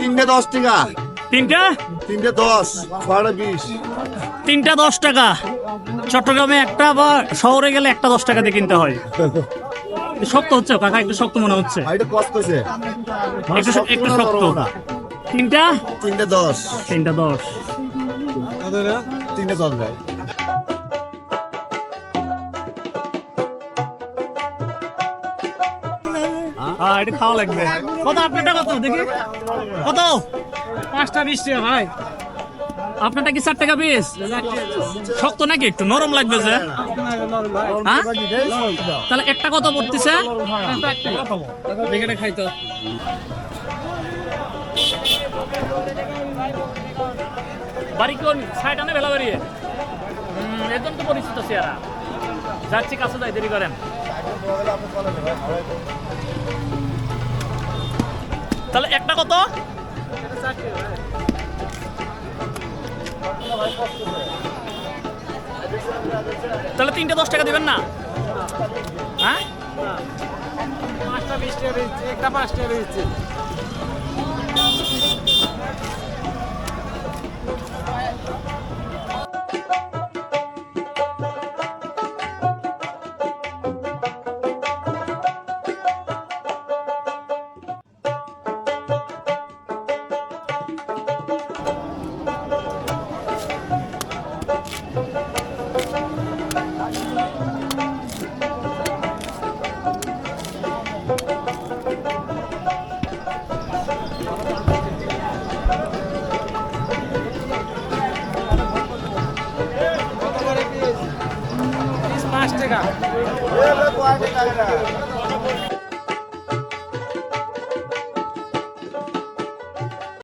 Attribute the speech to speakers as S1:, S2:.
S1: তিনটে দশ টাকা।
S2: তিনটা?
S1: তিনটে দশ ছয়টা বিশ।
S2: তিনটা দশ টাকা। চট্টগ্রামে একটা বা শহরে গেলে একটা দশ টাকা দিয়ে কিনতে হয়। শক্ত হচ্ছে কাকা একটু শক্ত মনে হচ্ছে। একটু শক্ত তিনটা?
S1: তিনটে দশ।
S2: তিনটা দশ।
S1: তিনটে দশ ভাই।
S2: হ্যাঁ এটা খাওয়া লাগবে। কত? আপনারটা কত? দেখি। কত? পাঁচটা বিশ টাকা, ভাই। আপনারটা কি চার টাকা পিস? শক্ত নাকি একটু? নরম লাগবে যে। হ্যাঁ? তাহলে একটা কত পড়তেছে? দেখে খাই তো বাড়ি কোন সাইড আনে বেলা বেরিয়ে একদম তো পরিচিত চেয়ারা যাচ্ছি কাছে যাই, দেরি করেন। তাহলে একটা কত? তাহলে তিনটে দশ টাকা দেবেন না? হ্যাঁ?
S3: পাঁচটা বিশ টাকা একটা পাঁচ টাকা পাঁচ টাকা।